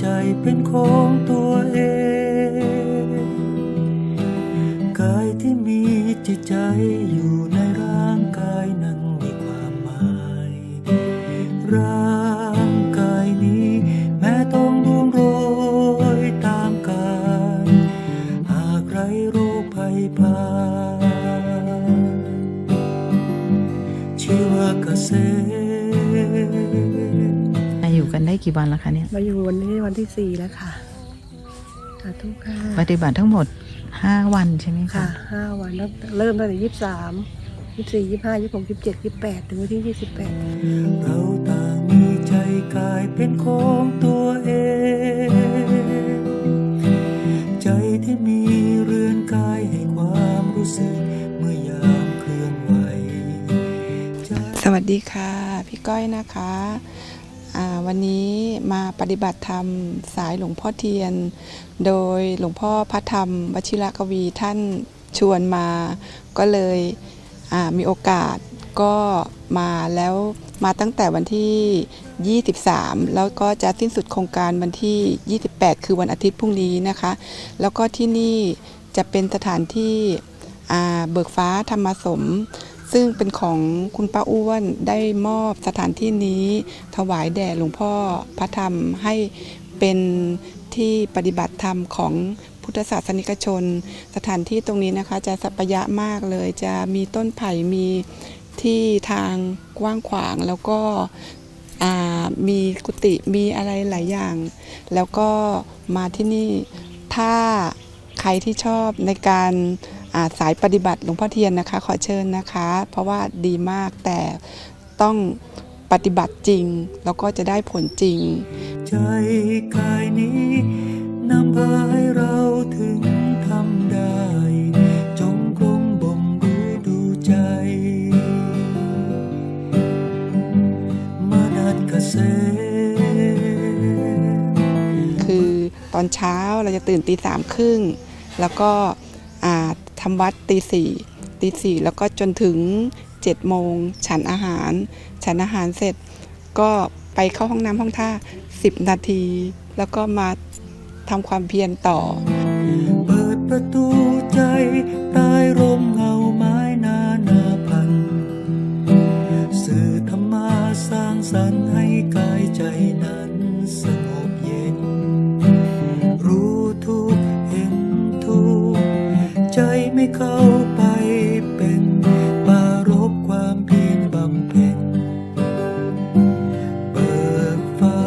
ใจเป็นของตัว กันได้กี่วันแล้วคะเนี่ย มาอยู่วันนี้วันที่สี่แล้วค่ะสาธุค่ะปฏิบัติทั้งหมด5วันใช่ไหมค่ะคะห้าวันแล้วเริ่มตั้งแต่ยี่สิบสามยี่สี่ยี่ห้ายี่หกยี่เจ็ดยี่แปดถึงวันที่ยี่สิบแปดเราต่างมีใจกายเป็นของตัวเอง ใจที่มีเรือนกายให้ความรู้สึกเมื่อยามเคลื่อนไหวใจสวัสดีค่ะ พี่ก้อยนะคะอ่า วันนี้มาปฏิบัติธรรมสายหลวงพ่อเทียน โดยหลวงพ่อพระธรรมวชิรกวีท่านชวนมา ก็เลยมีโอกาสก็มาแล้วมาตั้งแต่วันที่ 23 แล้วก็จะสิ้นสุดโครงการวันที่ 28 คือวันอาทิตย์พรุ่งนี้นะคะ แล้วก็ที่นี่จะเป็นสถานที่เบิกฟ้าธรรมสม ซึ่งเป็นของคุณป้าอ้วนได้มอบสถานที่นี้ ถวายแด่หลวงพ่อพระธรรมให้เป็นที่ปฏิบัติธรรมของพุทธศาสนิกชน สถานที่ตรงนี้นะคะ จะสัปยะมากเลย จะมีต้นไผ่มีที่ทางกว้างขวางแล้วก็มีกุฏิมีอะไรหลายอย่าง แล้วก็มาที่นี่ถ้าใครที่ชอบในการ สายปฏิบัติหลวงพ่อเทียนนะคะ ขอเชิญนะคะ เพราะว่าดีมากแต่ต้องปฏิบัติจริง แล้วก็จะได้ผลจริง ใจกายนี้นำพาให้เราถึงทำได้ จงกรมบ่มรู้ดูใจมานัดเกษตรคือตอนเช้าเราจะตื่นตีสามครึ่งแล้วก็อ่า ทำวัดตีสี่ตีสี่แล้วก็จนถึง7จ็ดโมงฉันอาหาร ฉันอาหารเสร็จ ก็ไปเข้าห้องน้ำห้องท่า10นาที แล้วก็มาทำความเพียรต่อ เปิดประตูใจใต้ร่มเงาไม้นานาพัน สื่อธรรมาสร้างสรรค์ให้กายใจนั้นสงบ เข้าไปเป็นปารบความเพียรบำเพ็ญเปิดฟ้า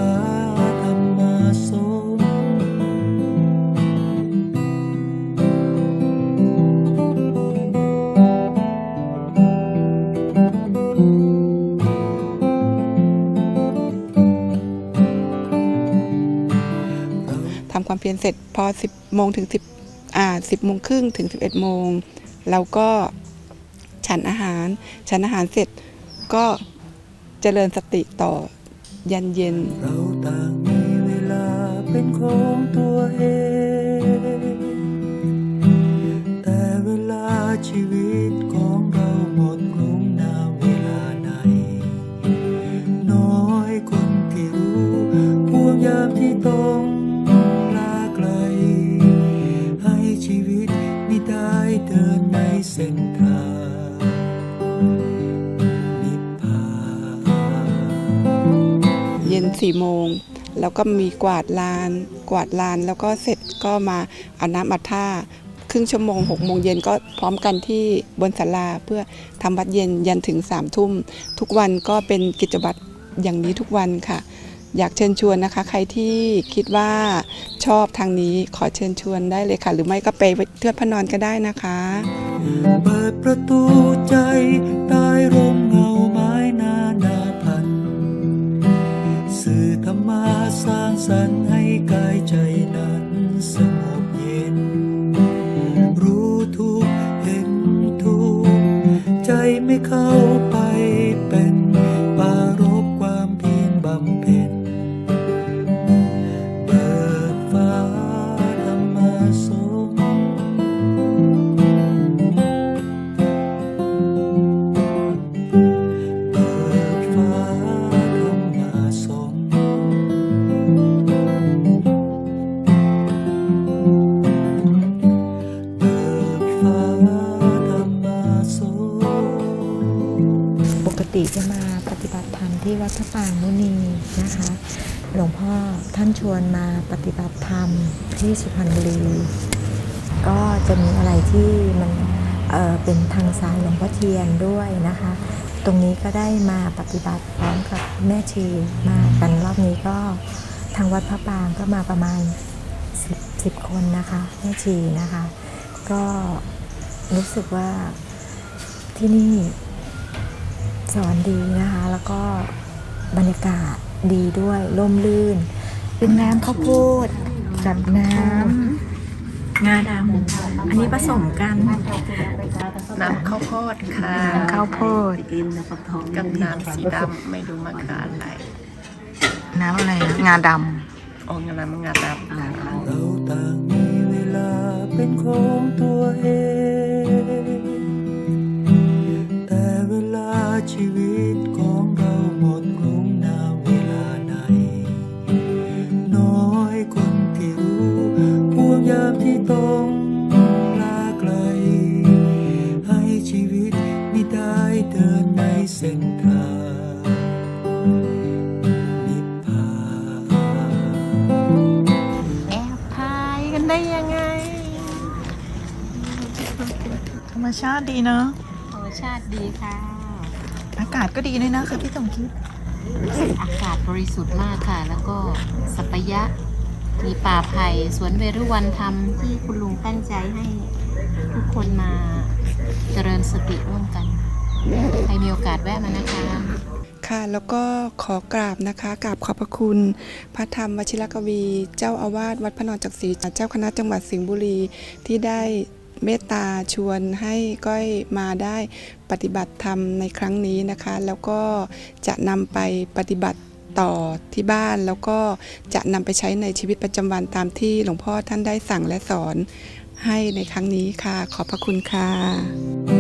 ธรรมาสมทำความเพียรเสร็จพอ 10โมงถึง10 อ่า10โมงครึ่งถึง 11โมงเราก็ฉันอาหาร ฉันอาหารเสร็จก็เจริญสติต่อยันเย็น เราต่างมีเวลาเป็นของตัวเอง แต่เวลาชีวิต เย็นสี่โมงแล้วก็มีกวาดลาน กวาดลานแล้วก็เสร็จก็มาอาบน้ำอัดท่า ครึ่งชั่วโมงหกโมงเย็นก็พร้อมกันที่บนศาลาเพื่อทำวัดเย็นยันถึงสามทุ่ม ทุกวันก็เป็นกิจวัตรอย่างนี้ทุกวันค่ะ อยากเชิญชวนนะคะ ใครที่คิดว่าชอบทางนี้ขอเชิญชวนได้เลยค่ะ หรือไม่ก็ไปเทือดพระนอนก็ได้นะคะ เปิดประตูใจใต้ร่มเงา สรรค์ให้กายใจนั้นสงบเย็น รู้ทุกเห็นทุกใจไม่เข้า มาปฏิบัติธรรมที่วัดพระปางมุนีนะคะ หลวงพ่อท่านชวนมาปฏิบัติธรรมที่สุพรรณบุรี ก็จะมีอะไรที่มันเเป็นทางสายหลวงพ่อเทียนด้วยนะคะ ตรงนี้ก็ได้มาปฏิบัติพร้อมกับแม่ชีมากันรอบนี้ก็ทางวัดพระปางก็มาประมาณ 10 10คนนะคะแม่ชีนะคะ ก็รู้สึกว่าที่นี่ สอนดีนะคะ แล้วก็บรรยากาศดีด้วยร่มรื่น เป็นน้ำข้าวโพดกับน้ำงาดำอันนี้ผสมกัน น้ำข้าวโพดค่ะข้าวโพดกับน้ำสีดำไม่รู้มาขาอะไร น้ำอะไรนะงาดโอ้งน้ำงาดำเราต่างมีเวลาเป็นของตัวเอง ชีวิตของเราหมดลงนาเวลาไหน น้อยคนที่รู้ห่วงยามที่ต้องลาไกล ให้ชีวิตไม่ได้เดินในเส้นทางนิพพานแอบพายกันได้ยังไง ธรรมชาติดีเนาะ ธรรมชาติดีค่ะากาศก็ดีด้วยนะคะพี่สมคิดอากาศบริสุทธิ์มากค่ะ แล้วก็สัปยะ มีป่าไผ่สวนเวรุวันธรรมที่คุณลุงตั้งใจให้ทุกคนมาเจริญสติร่วมกัน ใครมีโอกาสแวะมานะคะค่ะแล้วก็ขอกราบนะคะกราบขอบพระคุณ พระธรรมวชิรกวี เจ้าอาวาสวัดพระนอนจักรีเจ้าคณะจังหวัดสิงห์บุรีที่ได้ เมตตาชวนให้ก้อยมาได้ปฏิบัติธรรมในครั้งนี้นะคะ แล้วก็จะนำไปปฏิบัติต่อที่บ้านแล้วก็จะนำไปใช้ในชีวิตประจำวันตามที่หลวงพ่อท่านได้สั่งและสอนให้ในครั้งนี้ค่ะ ขอบพระคุณค่ะ